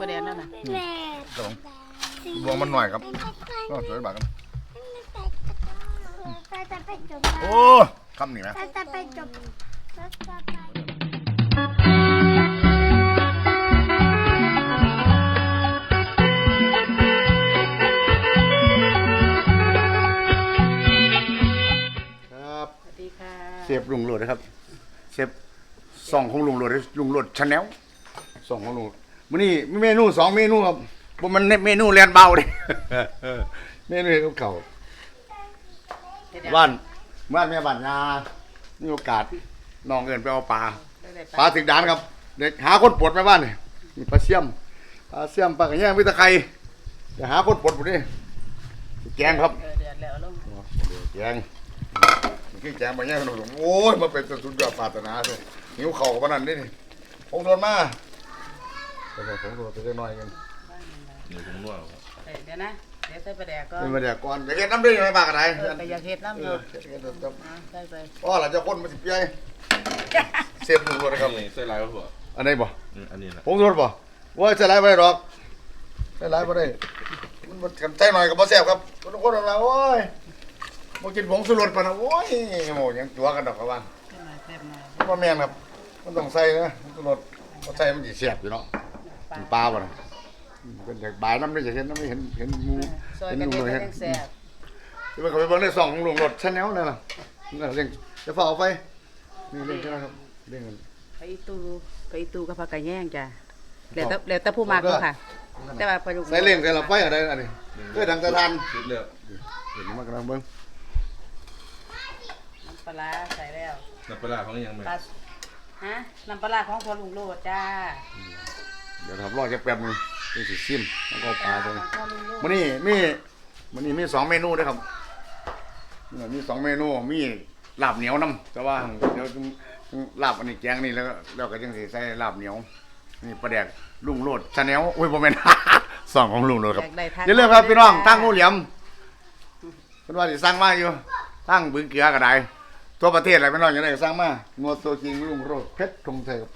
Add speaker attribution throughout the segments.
Speaker 1: ประเด็นนั่นน่ะ
Speaker 2: สองบวงมันหน่อยครับก็สวยบากครับโอ้คำนี้นะ
Speaker 3: ไปจบ
Speaker 2: ครับ
Speaker 1: สวัสดีค่ะ
Speaker 2: เซฟลุงโหลดนะครับเซฟสองของลุงโหลดลุงโหลดชาแนลสองของลุง มื้อนี้มีเมนูสองเมนูครับบ่มันเมนูเรียนเบาดิเมนูกับเขาว
Speaker 1: เดี๋ยว
Speaker 2: บ้านบ้านแม่บ้านยามีโอกาสน้องเอินไปเอาปลา
Speaker 1: เดี๋ยวเดี๋ยว
Speaker 2: ปลาถึงดานครับ เด็กหาคนปลดไปบ้านนี่นี่ปลาเสี่ยม ปลาเสี่ยมปลากระแยงมีแตะไคร้จะหาคนปลดหมดดิแกงครับ
Speaker 1: เออเดี๋ยวแล้วลง
Speaker 2: แกงนี่แกงปลาแยงขนมโอ้ยมาเป็นสุดยอดปรารถนาเลยหิวเข่ากับนั่นนี่ผมโดนมา เดี๋ยวผมโดนไปเล็กน้อยกัน
Speaker 4: เดี๋ยวผมนวดเอาครับ
Speaker 1: เออเดี๋ยวนะ เดี๋ยวใส่ประเดี๋ยวก็
Speaker 2: นี่มาเดี๋ยวก่อนเดี๋ยวเฮ็ดน้ำได้ยังไงบ้างกันไหน
Speaker 1: เออไปอยากเฮ็ดน้ำ
Speaker 2: เอ
Speaker 1: เนาะ
Speaker 2: อเฮ็ดเฮ็ดเฮ็ดเฮ็ด
Speaker 1: อ่าใส่ไป
Speaker 2: อ๋อหลังจากคนมาสิบปีเซฟดูนะครับ
Speaker 4: นี่ใส่ลายก็พอ
Speaker 2: อันนี้บ่
Speaker 4: อืมอันนี้นะ
Speaker 2: ผมโดนบ่ว่าจะไล่บ่ได้หรอกจะไล่บ่ได้มันมันกันใจหน่อยก็บ่แซ่บครับคนคนเราโอ้ยบ่กินผงสุรสปะนะโอ้ยโหยังตัวกันดอกครับว่า
Speaker 1: เท่าไหร่เต็มหน่อย
Speaker 2: มันบ่แม่นครับ มันต้องใส่นะผงสุรสบ่ใส่มันสิแซ่บอยู่เนาะ
Speaker 1: ปลา
Speaker 2: มันปลาบ่นะอืมเป็นจากบายน้ำได้จะเห็นน้ำไม่เห็นเห็นหมู
Speaker 1: ซอย
Speaker 2: เห็น
Speaker 1: กัน
Speaker 2: ลุง
Speaker 1: เฮ็ด
Speaker 2: เลย
Speaker 1: ให้
Speaker 2: เห็น
Speaker 1: แซ่บ
Speaker 2: ที่มันเขาไปเบิ่งในซองของลุงรถชาแนลนั่นน่ะนั่นเร่งจะฝ่าเอาไปนี่เร่งใช่ไหมครับเร่งกัน
Speaker 1: ไปอีตูไปอีตูกับผักกระแยงจ้ะแล้วแต่แล้วแต่ผู้มักเนาะค่ะ แต่ว่าไปลูก
Speaker 2: ใส่เร่งใส่ละไปอะไรอันนี้เพื่อทางกระทัน
Speaker 4: เสร็จแล้ว
Speaker 2: เดี๋ยวมากำลังเบิ่ง
Speaker 1: น้ำปลาร้าใส่แล้ว
Speaker 4: น้ำปลาร้าเขายังไม่
Speaker 1: ปลาฮะน้ำปลาร้าของพ่อลุงโลดจ้า
Speaker 2: เดี๋ยวทำรอจะแป๊บหนึงนี่สิซิมแล้วก็เอาปลาไป
Speaker 1: ของพ่อลุงโลด
Speaker 2: มันนี่มีมันนี่มีสองเมนูด้วยครับนี่มีสองเมนูมีลาบเหนียวน้ำแต่ว่าเดี๋ยวลาบอันนี้แกงนี่แล้วก็แล้วก็ยังสิใส่ลาบเหนียว นี่ปลาแดกลุงโลดชาแนลอุ้ยบ่แม่น สองของลุงโลดครับ
Speaker 1: อยากได้ทาน
Speaker 2: อย่าลืมครับพี่น้องตั้งงูเหลี่ยมเพิ่นว่าสิสั่งมาอยู่ตั้งบึงเกลือก็ได้ทั่วประเทศอะไรพี่น้องอย่างไรก็สั่งมางวดตัวจริงลุงโรดเพชรทงชัยครับ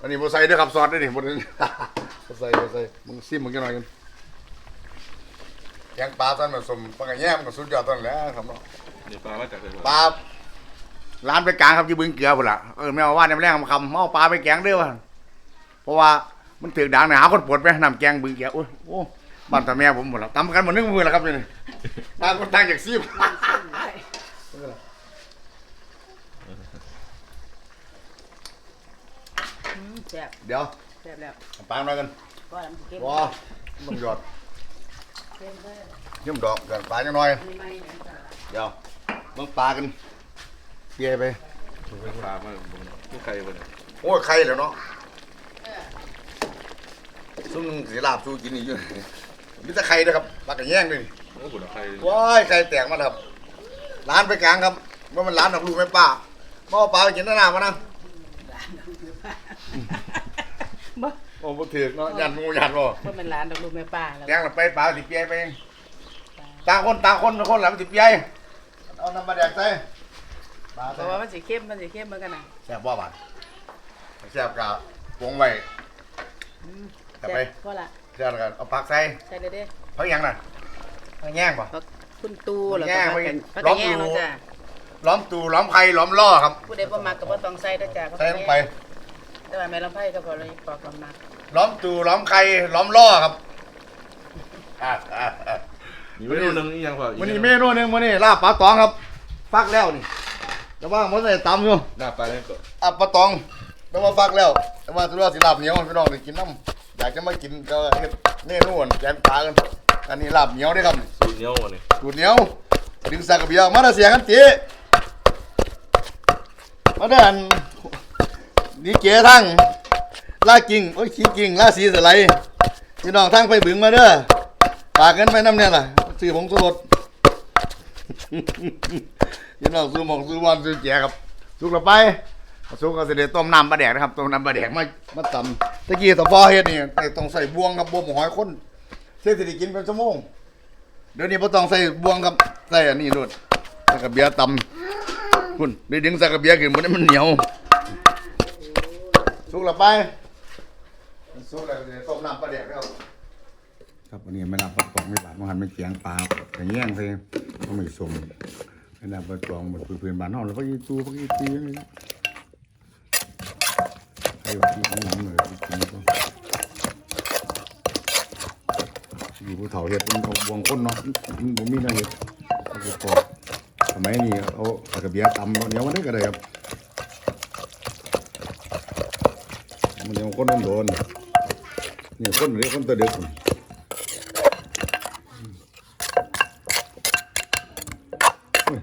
Speaker 2: อันนี้บ่ใส่เด้อครับซอสเด้อนี่บ่ได้บ่ใส่บ่ใส่มึงซิมมึงจังหน่อยกันแกงปลาตอนผสมปลากระแยมก็สุดยอดตอนแหล้วครับเนาะ
Speaker 4: เดี๋ยวปลามาจากไหน
Speaker 2: ปลาร้านไปกลางครับอยู่บึงเกลือพุ่นล่ะเออแม่ว่าในแรงคำๆเอาปลาไปแกงเด้อว่าเพราะว่ามันถือดังนะหาคนปวดไปน้ำแกงบึงเกลือโอ้ยโอ้บ้านตาแม่ผมหมดแล้วตำกันหมดนึงมือแล้วครับนี่ต่างคนต่างอยากซีบ
Speaker 1: อืม แซ่บ
Speaker 2: เดี๋ยว
Speaker 1: แซ่บแล้ว
Speaker 2: ปลาหน่อยกัน
Speaker 1: ก็ลำเก็บ
Speaker 2: ว้าต้องหยอด
Speaker 1: เก็บไว้
Speaker 2: ยิ้มดอกกันปลาจังหน่อย
Speaker 1: ไม่ไม่เนี่ยจ้ะ
Speaker 2: เดี๋ยวเบิ่งปลากันเปียไป
Speaker 4: เป็นปลามาผู้ใครบ่เนี่ย
Speaker 2: โอ้ยไข่แล้วเนาะซุ่มสีลาบสู้กินอีกอยู่มีแต่ไข่นะครับปลากระแยงด้วยนี่
Speaker 4: โอ้โหใคร
Speaker 2: ว้ายไข่แตกมาแล้วครับ ร้านไปกลางครับว่ามันร้านของลูกแม่ป้ามาเอาปลาไปกินหน้ามานะ
Speaker 1: บ่
Speaker 2: โอ้บ่ถือกเนาะยันงูยันบ่
Speaker 1: บ่เป็นร้านดอกลูกแม่ป้าแล้ว
Speaker 2: แตงละไปปลาสิเปียไปเองต่างคนต่างคนคนละมันสิเปียเอาน้ำมาแดกใส่ปลา
Speaker 1: เพ
Speaker 2: ใส่
Speaker 1: ราะว่ามันสิเข้มมันสิเข้มเหมือนกันน่ะ
Speaker 2: แซ่บบ่บาดแซ่บกะวงไว้
Speaker 1: อืม
Speaker 2: กลับไป
Speaker 1: พอละ
Speaker 2: แซ่บแล้วกันเอาผักใส่
Speaker 1: ใส่เลยเด้
Speaker 2: ผักหยังน่ะผักแยงบ่
Speaker 1: พักคุณตูแล้ว
Speaker 2: แย่
Speaker 1: ก็
Speaker 2: ไป
Speaker 1: พักกันพักกันแย่ง
Speaker 2: ล้อมดู
Speaker 1: เนาะจ้ะ
Speaker 2: ล้อมตูล้อมไข่ล้อมล่อครับ
Speaker 1: ผู้ใดบ่มักก็บ่ต้องใส่เด้อจ้ะ
Speaker 2: ใส่ลงไป
Speaker 1: แต่ว่าแม่ลำไผก็พอเลยปอกความมัก
Speaker 2: ล้อมตูล้อมไข่ล้อมล่อครับอ่าอ่าอ่า
Speaker 4: มีเมนูหนึงอีกอยังพออีก
Speaker 2: วันนี้เมนูหนึงวันนี้ลาบปลาตองครับฟักแล้วนี่แต่ว่ามันใส่ตำอยู่
Speaker 4: หน้าปลาเนี่ยก็
Speaker 2: อะปลาตองแต่ว่าฟักแล้ว แต่ว่าตัวสิลาบเหนียวพี่น้องได้กินน้ำอยากจะมากินก็เฮ็ดเมนูอันแกงปลากันอันนี้ลาบเหนียวเด้อครับ
Speaker 4: สูตรเหนียวมาเนี่ย
Speaker 2: สูตรเหนียวดึงสากกระเบียมาได้เสียกันตีมาได้อัน ดีเจทั้งล่ากิ่งโอ้ยขี้กิ่งล่าสีสไลด์พี่น้องทั้งไปบึงมาเด้อฝากเงินไปน้ำเนี่ยล่ะซื้อผงสูตรพี่น้องซื้อหมองซื้อวันซื้อแจครับสุกละไปสุกก็สิได้ต้มน้ำปลาแดกนะครับต้มน้ำปลาแดกมามาตำตะกี้ตะพอเฮ็ดนี่ต้องใส่บวงกับบวงหอยคนเสียสิได้กินเป็นชั่วโมงเดี๋ยวนี้บ่ต้องใส่บวงครับใส่อันนี้โลดใส่กระเบียตำคุณได้ดึงใส่กระเบียขึ้นบ่ได้มันเหนียว สุสุกแล้วไปสุกแล้วเดี๋ยวต้มน้ำปลาแดกครับครับวันนี้ไม่นับปลากรองไม่บาดมันหันไม่เกียงปลาแต่แย่งใส่ต้องไม่สมไม่นับปลากรองหมดเพื่อนบ้านนอกแล้วก็ยีตูก็ยีตีนี่นะใครว่าที่ข้างหลังเลยกินก็อยู่ภูเขาเห็ดมันเขาบวงคนเนาะมันบ่มีนะเห็ดมันก็พอสมัยนี้เอาปลากระเบียตำเหนียวมันได้ก็ได้ครับ มันยังคนโดนๆนี่คนเรียกคนตัวเด็กคนเฮ้ย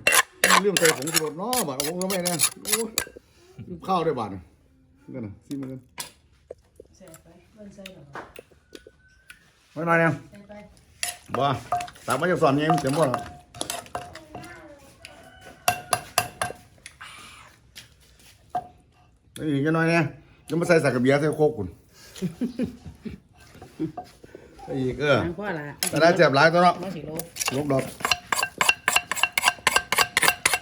Speaker 2: เรื่องใส่ผงชูรสเนาะบาดเอาผงทำไมเนี่ยโอ้ยลืมข้าวด้วยบาดนี่นั่นน่ะซิมันกัน
Speaker 1: ใส่ไปเบิ่งใส่หรอ
Speaker 2: ไว้หน่อยเนี่ยบ่ตามมาจะสอนยังเต็มบ่ล่ะนี่อีกหน่อยเนี่ย ยังมาใส่สักกระเบียร์ใส่โคกคุณไอ้อีกเออ
Speaker 1: ทางพ่อละ
Speaker 2: แต่ได้เจ็บหลายตัวเนาะ
Speaker 1: มาสิโล
Speaker 2: ลบดอก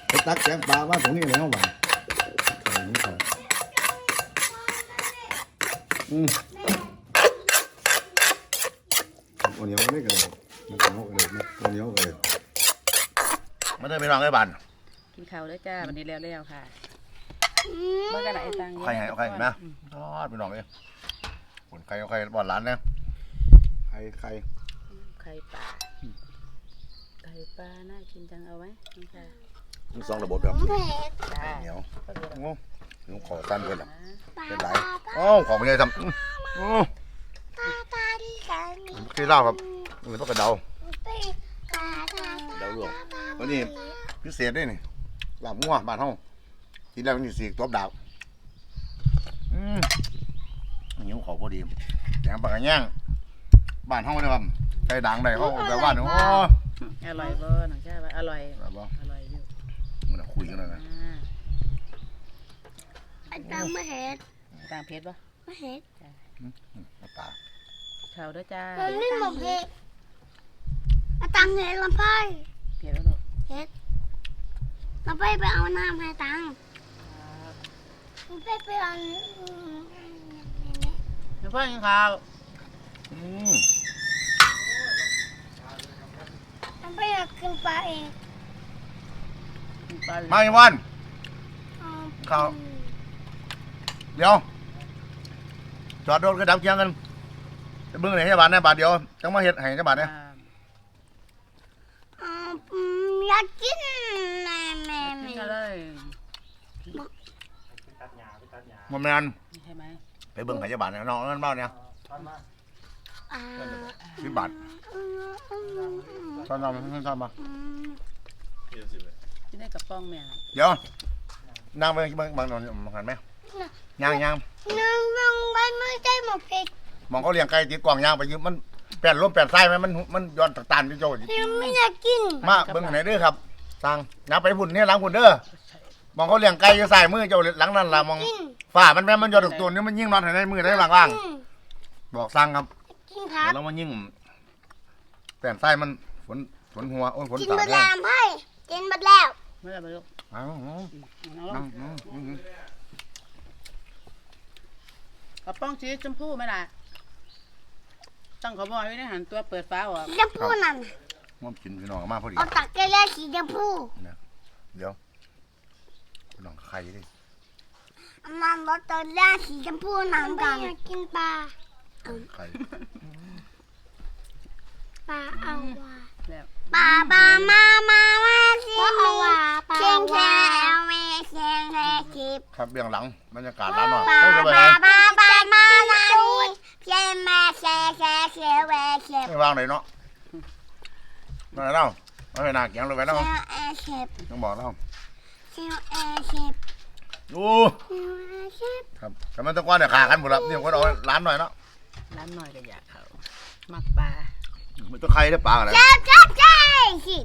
Speaker 2: ไปตักแกงปลามาตรงนี้เลยเอาหวานใส่นี่ใส่อืมคนเหนียวไม่กันเลยมันเหนียวกันเลยนะคนเหนียวกันเลยไม่ได้ไปลองไอ้บัน
Speaker 1: กินข้าวแล้วจ้าวันนี้แล้วๆค่ะ เมื่อกันไอ้ตัง
Speaker 2: ใครให้เอาใครเห็นไหมทอดไปลองเลยคนใครเอาใครบอดร้านเนี่ยใครใคร
Speaker 1: ไข่ปลาไข่ปลาน่ากินจังเอาไว้นี่ค่ะ
Speaker 2: มีสองระบบแบบ
Speaker 3: เผ็ด
Speaker 1: จ้า
Speaker 2: เหนียว
Speaker 1: ก็คือ
Speaker 2: โอ้หนูขอสั้นเกินอะ
Speaker 3: ปลา
Speaker 2: เป็นไร
Speaker 3: ปลาปลา
Speaker 2: โอ้ของไม่ได้ทำอื้อโอ้
Speaker 3: ปลาปลาดีกัน
Speaker 2: ขี้เหล้าครับมันต้องกระเดา
Speaker 3: ไปปลาปลา
Speaker 2: เดาหลวงวันนี้พิเศษด้วยนี่ลาบงัวบ้านเฮาทีแรกมันอยู่สีกตบดาวอืมหิวเขาพอดีแกงปลากระย่างบ้านเฮาเนี่ยครับใส่ดังได้เขาแบบว่าโอ้
Speaker 1: อร่อยบ่น้องจ้าว่าอร่อย
Speaker 2: แบบว่า
Speaker 1: อร่อยอยู่
Speaker 2: มันคุยกันเลยนะ
Speaker 1: อ่า
Speaker 3: อันนั้นไม่เห็ด
Speaker 1: ต่างเพชรบ่
Speaker 3: ไม่เห็ด
Speaker 2: น้ำตา
Speaker 1: ข้าวเด้อจ้า
Speaker 3: มันไม่หมดเห็ดอาตังเห็ดลำไส้
Speaker 1: เพียรแล้วลูก
Speaker 3: เห็ดลำไส้ไปเอาน้ำให้ตัง ลำไส้ไปเอา
Speaker 1: เดี๋ยวพ่อกินข้าว
Speaker 2: อืม
Speaker 3: ลำไส้อยากกินปลาเอง
Speaker 1: กินปลา
Speaker 2: มาอีกวัน
Speaker 3: เอา
Speaker 2: ข้าวเดี๋ยว จอดรถก็ดับเคียงกันจะเบิ่งไหนให้บาทแน่บาทเดียวจังมาเฮ็ดให้จังบาทเนี่ย
Speaker 1: อ่า
Speaker 3: เอาอืมอยากกินแม่แม่
Speaker 1: กิ
Speaker 3: แม่
Speaker 1: นอะไร
Speaker 2: มันแม่น
Speaker 1: ใช่ไหม
Speaker 2: ไปเบิ่งให้จังบาทเนี่ยน้องนั่นเบ้าเนี่ย
Speaker 3: อ่า
Speaker 2: สิบบาท
Speaker 3: อืมอืมอืม
Speaker 2: ซ่อนๆมาซ่อนๆมา
Speaker 3: อืม
Speaker 4: เฮียสิเลย
Speaker 1: กินได้กับป้องแม่
Speaker 2: เดี๋ยวนั่งไปเบิ่งบางนอนมองหันไหมย่างย่าง
Speaker 3: น้องน้องไปไม่ได้หมดเผ็ด
Speaker 2: มองเขาเลี้ยงไก่ติดกล่องย่างไปยืมมันแป้นลมแป้นไส้ไหมมันมันย้อนตะตานที่โจ้
Speaker 3: ยังไม่อยากกิน
Speaker 2: มาเบิ่งไหนเด้อครับสั่งย่างไปพุ่นเนี่ยหลังพุ่นเด้อมองเขาเลี้ยงไก่อยู่ใส่มือเจ้าหลังนั่นล่ะมอง
Speaker 3: กิน
Speaker 2: ฝ่ามันแม่นมันย้อนตกตัวนี่มันยิ่งนอนให้ในมือได้ล่าง
Speaker 3: อืม
Speaker 2: ๆบอกสั่งครับ
Speaker 3: กินครับ
Speaker 2: แล้วมันยิ่งแป้นไส้มันฝนฝนหัวโอ้ยฝน
Speaker 3: กิน
Speaker 2: ตา
Speaker 3: หม
Speaker 2: แด
Speaker 3: ด
Speaker 2: ง
Speaker 3: แล้วไพ่กินหมดแล้ว
Speaker 1: ไม่ได้ไปลูก
Speaker 2: อ้าว
Speaker 1: เอา
Speaker 2: นั่
Speaker 1: ลู
Speaker 2: ง
Speaker 1: ก
Speaker 2: อืมอืมอืม
Speaker 1: กับป้องสีชมพูไหมล่ะตั้งขบอยไว้ในหันตัวเปิดฟ้าออก
Speaker 3: สีชมพูนั่น
Speaker 2: มันกินพี่น้องมาพอดี
Speaker 3: เอาตักแก้วสีชมพู
Speaker 2: เดี๋ยวพี่น้องไข่ดิ
Speaker 3: อันนั้นรสตัวแรกสีชมพูนั่นกันอยากกินปลา
Speaker 2: ไข่
Speaker 3: ปลาเอาว่า
Speaker 1: แล้ว
Speaker 3: ปลาปลามามามาสิเอาว่าปลาเชียงแค่เอาไม่เชียงแค่คิด
Speaker 2: ครับเบื้องหลังบรรยากาศร้านหน่อย
Speaker 3: ปลา
Speaker 2: ต้องจะไป
Speaker 3: ป
Speaker 2: ไหน
Speaker 3: ลาปลาปลามานานี่เชียงมาเชียงแค่เชียงแค่เชียง
Speaker 2: ไม่วางไหนเนาะมาไหนเล่าไม่ไปนาเกียงเลยไปแล้ว
Speaker 3: เชียงแอร์เชฟ
Speaker 2: ต้องบอกแล้ว
Speaker 3: เชียงแอร์เชฟ
Speaker 2: โอ้
Speaker 3: เชียงแอร์เชฟ
Speaker 2: ครับแต่มันต้องก้อนเนี่ยขากันหมดแล้วนี่ผมก็เอาร้านหน่อยเนาะ
Speaker 1: ร้านหน่อยก็อยากเขามักปลา
Speaker 2: มันต้องไข่ได้ปลาอะไร
Speaker 3: เจ้าเจ้าเจ้าสิ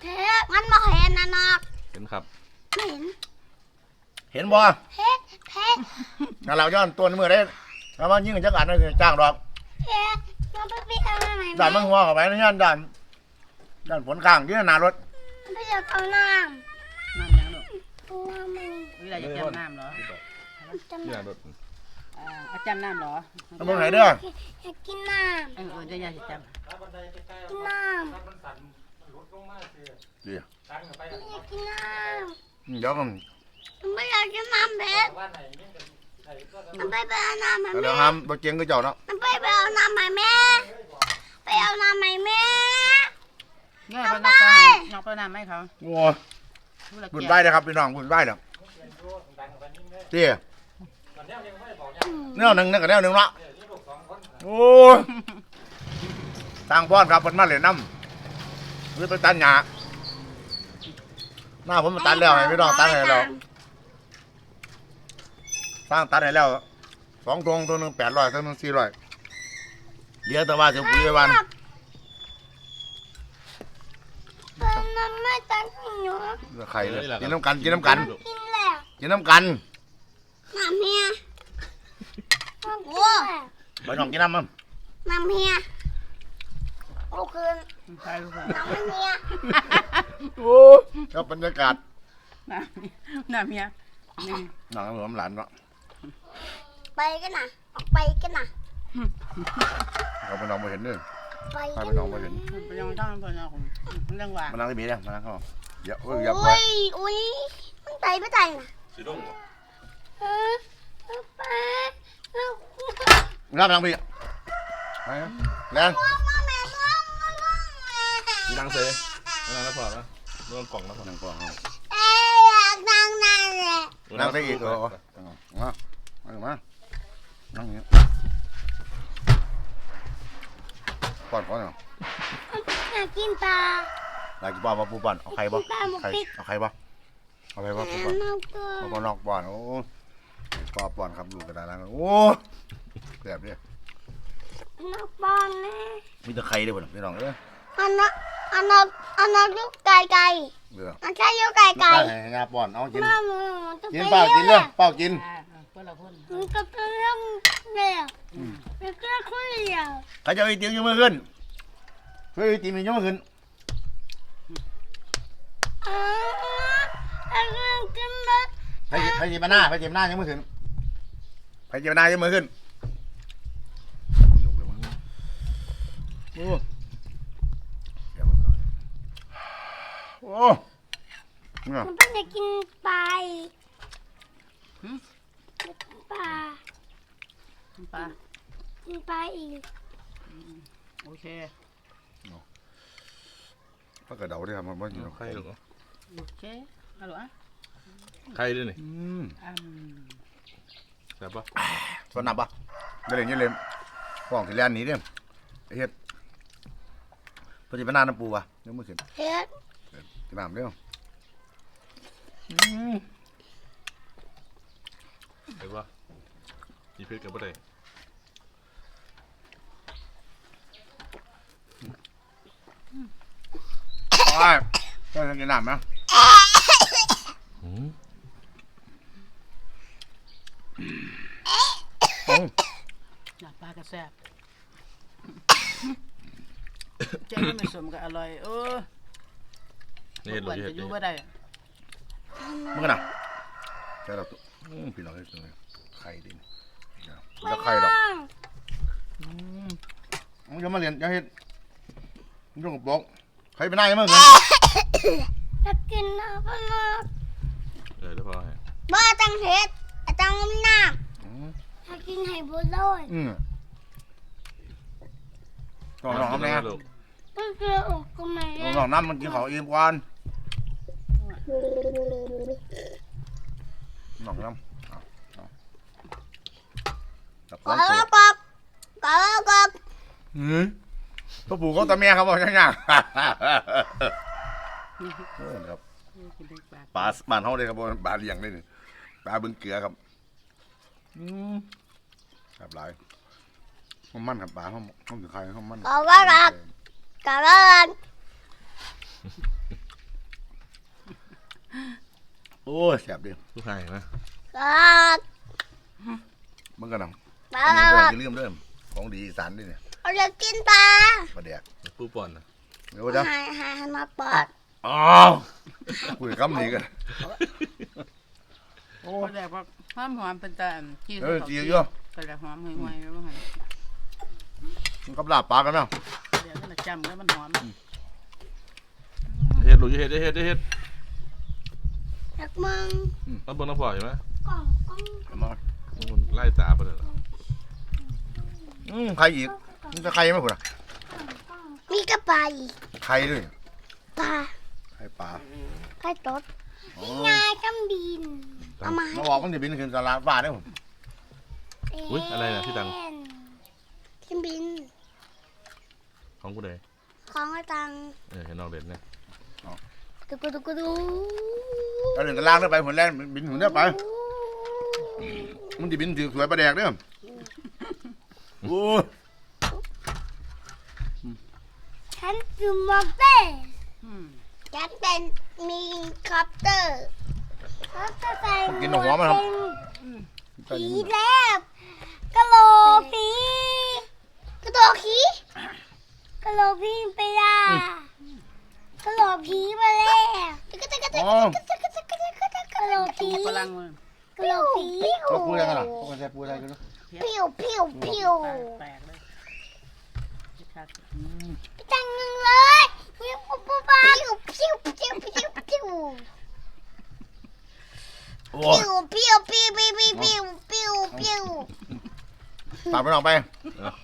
Speaker 3: เฮ้ยมันมาเห็นนะนอก
Speaker 4: เห็นครับ
Speaker 3: ไม่เห็น
Speaker 2: เห็นบ่
Speaker 3: เฮ้เฮ้
Speaker 2: งั้นเราย้อนตัวมือได้แล้วมันยิ่งจักอันนั่นจ้างดอก
Speaker 3: เฮ้มันไปไปเอาไหน
Speaker 2: ด่านมันหัวเข้าไปนะย้อนด่านด่านฝนข้างยื่นหนารถ
Speaker 3: ไปจะเอาน้
Speaker 1: น้ำ ยังลูกำ
Speaker 3: น้ำมัน
Speaker 1: วิลาจะแก้น้ำเหรอ
Speaker 3: น
Speaker 4: เนี่ยรถ
Speaker 1: อ่าเอาจำน้ำเหรอ
Speaker 2: น้ำมันไหนเด้อ
Speaker 3: อยากกินน้
Speaker 1: เออเออจะอยากจะจำ
Speaker 3: กินน้ำ
Speaker 2: ดี
Speaker 3: อยากกินน้
Speaker 2: เดี๋ยวกันำ
Speaker 3: ไม่อยากกินน้ำเผ็ดมันไปไปเอาน้ำให้
Speaker 2: เดี๋ยว
Speaker 3: แม่
Speaker 2: ห้ามตัวเจียงก็เจ้าเนาะ
Speaker 3: มันไปไปเอาน้ำให้แม่ ไปเอาน้ำให้แม่ำ
Speaker 1: เงี้ยเขานักไปนักไปน้ำไหมเขา
Speaker 2: โอ้ย บุญไหว้เลยครับพี่น้องบุญไหว้เด้อเตี้ยแนวหนึ่งนั่นกับแนวหนึ่งเนาะโอ้ยทางพ่อนครับเพิ่นมาเลยน้ำหรือไปตันหญ้าหน้าผมมาตันแล้วให้พี่น้องตันให้แล้วสร้างตันให้แล้วสองตรงตัวหนึ่งแปดร้อยตัวหนึ่งสี่ร้อยเหลือแต่ว่าจะปุ๋ยไว้วัน
Speaker 3: ตอนนั้นไม่ตันหนู
Speaker 2: ไข่เลยกินน้ำกันกินน้ำกัน
Speaker 3: กินแล้ว
Speaker 2: กินน้ำกัน
Speaker 3: น้ำเฮียโอ้
Speaker 2: ไปน้องกินน้ำมั้ง
Speaker 3: น้ำเฮียลูกคืน
Speaker 1: ใช่ลูกคน
Speaker 3: น้ำเฮีย
Speaker 2: โอ้ครับบรรยากาศ
Speaker 1: น้ำน้ำเมียนี่
Speaker 2: หนังหลวมหลานเนาะ
Speaker 3: ไปกันนะออกไปกันนะ
Speaker 2: เขาไปน้องมาเห็นด้วย
Speaker 3: ไป
Speaker 2: พา
Speaker 3: กั
Speaker 2: ไป
Speaker 3: น
Speaker 2: น้องมาเห็น
Speaker 1: ไปยังต้องไปยังเรื่องว่า
Speaker 2: มานั่งที่มีเนี่ยมานั่งเข้ามาเดี๋ยวเอ้ยอย่าไป
Speaker 3: โอ้ยอุ้ยมันไปไม่ได้นะ
Speaker 4: สีดงเหรอ
Speaker 3: เออไปแล้ว
Speaker 2: รับนั่งพี่ไปนะแรง
Speaker 3: มาแม่ร้องมาร้องแม่
Speaker 4: มีดังเซ่ไม่นั่งแล้วพอแล้วเรื่องกล่องแล้วพอ
Speaker 2: นั่งก่อน
Speaker 3: เอ้ยอยากนั่งนั่งเลย
Speaker 2: นั่งได้อีกเหรอมามามานั่งอย่างนี้ ป้อนป้อนเนาะ
Speaker 3: อยากกินปลา
Speaker 2: อยากกินป้อนมาปูป้อนเอาใครบ่ใครเอาใครบ่เอาใครบ่ปูป้อน
Speaker 3: น้ำเกลื
Speaker 2: มา
Speaker 3: อ
Speaker 2: ป้อนนอกป้อนโอ้ป้อนป้อนครับลูกกระดาษแล้วโอ้แบบนี้
Speaker 3: น้ำปอนแน่
Speaker 2: มีแต่ไข่ด้วยพี่น้องเอ้ย
Speaker 3: อันนั้นอันนั้นอันนั้นลูกไก่ไก่
Speaker 2: เดี๋ยว
Speaker 3: อันใช่ลูกไก่ไก่
Speaker 2: ได้ให้ยาป้อนเอากิน
Speaker 3: มาหมูจะ
Speaker 2: กิ
Speaker 3: ไป
Speaker 2: นเปล่ากิน
Speaker 3: เลี้
Speaker 2: เด้
Speaker 3: ย
Speaker 2: องเปล่ากิน
Speaker 1: อ่า คนละคน
Speaker 3: มันก็เป็นเรื่องเลี้ยงมันก็คนเลี้ยง
Speaker 2: ใครจะเอาไอติมยังไม่ขึ้นเฮ้ยไอติมยังไม่ขึ้น
Speaker 3: อ๋ออันนั้นกินมา
Speaker 2: ไปจิไปจิบหน้าไปจิบหน้ายังไม่ขึ้นไปจิบหน้ายังไม่ขึ้นโอ้เดี๋ยวมาหน่อยโอ้เนี่ย
Speaker 3: มันเป็นจะกินปลาอีก ปลา
Speaker 1: ปลา
Speaker 3: กินปลาอีก
Speaker 1: โอเค
Speaker 2: ถ้าเกิดเดาได้ครับมันว่าอยู่
Speaker 4: ไข่เหรอ
Speaker 1: โอเคเอาลูกอะ
Speaker 4: ไข่ด้วยนี่
Speaker 2: อืม
Speaker 1: อืม
Speaker 4: แซ่บปะ
Speaker 2: สนับปะได้เลยนี่เลยฟ้องที่แลนหนี้เด้อไอ้เฮ็ดพอจิบหน้าน้ำปูวะยังไม่ขึ้น
Speaker 3: เฮ็ด
Speaker 2: กินน้ำเด้อ
Speaker 4: ไอ้ปะ มีเพชรกับอะไร
Speaker 2: โอ้ยได้กินน้ำไหมโอ้
Speaker 1: น้ำปลากระแซบเจ๊ไม่สมก็อร่อยเออ
Speaker 4: นี่
Speaker 1: ค
Speaker 4: เรา
Speaker 1: วร
Speaker 4: จะเห็
Speaker 1: จะ
Speaker 4: ด
Speaker 1: อยู่
Speaker 4: นี่
Speaker 1: บ่ได้
Speaker 2: มึงกันนะใช่เราตัวอืมพี่น้องเฮ็ดจังเลยไข่ดิ แล้วไข่ดอกมึงจะมาเรียนจะเฮ็ดมึงต้องบอกไข่ไปไหนมั้งเงิน
Speaker 3: จะกินน้ำปลา
Speaker 4: เออแล้วพอให้
Speaker 3: บ้าจังเฮ็ดอาจังน้
Speaker 2: อืมำ
Speaker 3: จะกินให้บุญเลย
Speaker 2: อืมลองลองน้ำแน่
Speaker 4: ลูก
Speaker 3: ก็คืออกก็ไม่
Speaker 2: ลองลองน้ำมันกินของอิ่มก่อนลองน้ำเอาเอา จับ
Speaker 3: ก็
Speaker 2: ก้อนตัว
Speaker 3: แล้วกบก็แล้วกบ
Speaker 2: หืมพ่อปู่เขาตาเมียเขาบอกยังไงโอ้ครับ
Speaker 1: กินได้ปลา
Speaker 2: ปลาบ้านเขาเลยครับผมปลาเลี้ยงเลยนี่ปลาบึงเกลือครับอืมครับหลายมันมันครับปลาเขาเขาถือใครเขามัน
Speaker 3: ก็แล้วกบก็แล้วกบ
Speaker 2: โอ้ยแสบดิ
Speaker 4: ลูกไข่นะ
Speaker 3: ก็
Speaker 2: มันก็นัง
Speaker 3: ก็
Speaker 2: อันนี้
Speaker 3: แล้ว
Speaker 2: เด้
Speaker 3: ก
Speaker 2: อบอย่าลืมเด้อของดีอีสานด้วยเนี่ย
Speaker 3: เราจะกินปลา
Speaker 2: ปลาแดก
Speaker 4: ปูป่อนนะ
Speaker 2: เดี๋ยวจ้ะ
Speaker 3: ให้ให้ให้มาปอด
Speaker 2: อ้าวคุยกับคำนี้กันโอ้
Speaker 1: ปลาแดกว่าหอมหอมเป็นตาจีน
Speaker 2: เออจีเยอะ
Speaker 1: ปลาแดกหอมห่วยๆแล้วมัน
Speaker 2: มันกับลาบปลากันเนาะ
Speaker 1: เดี๋ยวมันจำแล้วมันหอม
Speaker 4: เฮ็ดลูกอย่าเฮ็ดอย่าเฮ็ดอย่าเฮ็ด
Speaker 3: รักมึง
Speaker 4: เอาเบิ่งน้ำพ่อเห็นไหม
Speaker 3: กล่องกล่อง
Speaker 2: เอามา
Speaker 4: มันไล่ตาไปเลยเหร อ
Speaker 2: อืมใครอีกมันจะใครไหมพุ่นอะ
Speaker 3: มีกระปลาอีก
Speaker 2: ใครด้วย
Speaker 3: ปลา
Speaker 2: ใครปลา
Speaker 3: ไข่ตด
Speaker 2: อ๋อ
Speaker 3: ง่ายกำดินเอามาให้
Speaker 2: มาบอกมันจะบินขึ้นตลาดฟ้าได้ผม
Speaker 4: อุ้ยอะไรนะที่ดัง
Speaker 3: เครื่องบิน
Speaker 4: ของกูเด้
Speaker 3: ของไอ้ตัง
Speaker 4: เออเห็นน้องเด่นเนี่ย
Speaker 3: ตุกุตุกุตุ
Speaker 2: แล้วเดินตลาดได้ไปผลแรกบินหุ่นได้ไปมันจะบินถือสวยประแดกเด้อ โอ้ย
Speaker 3: ฉันคือมอเตอร์
Speaker 1: อืม
Speaker 3: ฉันเป็นมีคอปเตอร์เขาจะใส่
Speaker 2: กินหัวมันครับ
Speaker 3: เป็นผีแล้วกะโหลกผีกระโดดผีกะโหลกผีไปละกะโหลกผีมาแล้วกระตะกระตะ
Speaker 2: อ๋อก
Speaker 3: ระตะกระตะกระตะกระตะกระโหลกผี
Speaker 1: ฝรั่งมัน
Speaker 3: กระโหลกผี
Speaker 2: เขาพูดอะไรกันล่ะเขาใช้พูดอะไรกันเนาะ
Speaker 3: ปิ้วปิ้วปิ้ว
Speaker 1: แปลกเลยชัด
Speaker 3: จังเลยปิ้วปุ๊บปุ๊บปิ้วปิ้วปิ้วปิ้วปิ้ว
Speaker 2: โอ้ย
Speaker 3: ปิ้วปิ้วปิ้วปิ้วปิ้วปิ้วปิ้ว
Speaker 2: ปากไปน้องไป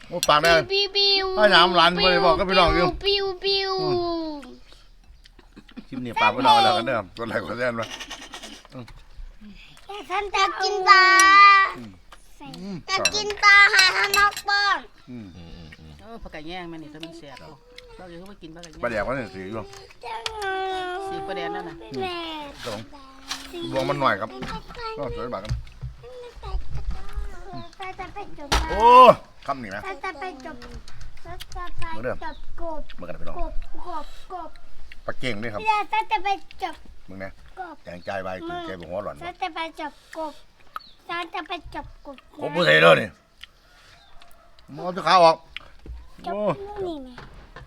Speaker 2: โอ้ปากได้
Speaker 3: ปิ้วปิ้ว
Speaker 2: ถ้าหยามหลานบ่ได้บอกก็พี่น้องอยู่
Speaker 3: ปิ้วปิ้ว
Speaker 2: คลิปนี้ปากไปน้องแล้วกันเด้อตัวไหนก็แน่นวะ
Speaker 3: ฉันจะกินปลา
Speaker 2: อืม
Speaker 3: จะกินปลาหาทนอกบ้าน
Speaker 2: อืม
Speaker 4: อืมอืมอืม
Speaker 1: เออผักไก่แย่งมันนี่ถ้ามันแสบเราเดี๋ยวเขาไปกินผักไก่
Speaker 2: ปลาแด
Speaker 1: แย่
Speaker 2: ก
Speaker 1: ง
Speaker 2: มันสีอยู่
Speaker 1: สีประเด็นนั่นน่ะ
Speaker 3: แม่
Speaker 2: ตรงบวงมันหน่อยครับก็สวยบากกัน
Speaker 3: ไปจะไปจบ
Speaker 2: โอ้คำนี้นะ
Speaker 3: ไปจะไปจบไปจะไปจบกบ
Speaker 2: เมื่อกันพี่น้อง
Speaker 3: กบกบกบ
Speaker 2: ปลาเก่งด้วยครับ
Speaker 3: พี่ดาจะไปจบ
Speaker 2: มึงเนี่ย
Speaker 3: กบ
Speaker 2: แจงใจใบกินแกบหัวหล่อน
Speaker 3: ฉันจะไปจับกบ ฉันจะไปจับกบ
Speaker 2: โอ้ผู้ใส่เลยนี่มองจะขาออก
Speaker 3: จับ
Speaker 2: โอ้
Speaker 3: นี่ไหม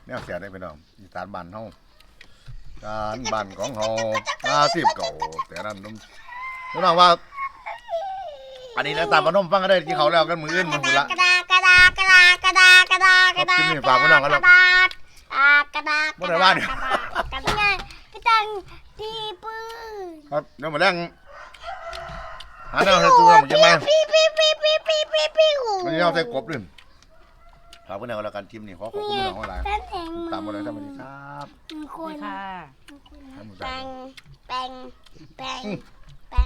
Speaker 2: แนวเสียได้พี่น้องอีสานบ้านเฮาการบ้านของเฮาอาชีพเก่า แต่นั้นนุ่มพี่น้องว่า อันนี้นะตามพนมฟังก็ได้ที่เขาแล้วกันมืออื่นมือหุ่นละ
Speaker 3: กระดาษกระดาษกระดาษกระดาษกระดาษกระดาษ
Speaker 2: เอาขึ้นนี่ฝากไว้หน่อยกันแล้ว
Speaker 3: กระดาษอ่ากระดาษ
Speaker 2: บ่ได้ว่าเนี่ย
Speaker 3: กระดาษกระดาษพี่ตังตีปืน
Speaker 2: ครับเดี๋ยวมาแรง หาแนวให้ตัวมันจะมา
Speaker 3: ปีปีปีปีปีปีปีหู
Speaker 2: วันนี้เราใส่กบด้วยฝากไว้ในกันแล้วกันทีมนี่ขอขอบคุณ
Speaker 3: น้
Speaker 2: องทั้งหลาย
Speaker 3: แป้งแข็ง
Speaker 2: ตามมาเลยท่านผู้ชมครับ
Speaker 3: คุณ
Speaker 1: ค่ะ
Speaker 3: แป้งแป้งแป้ง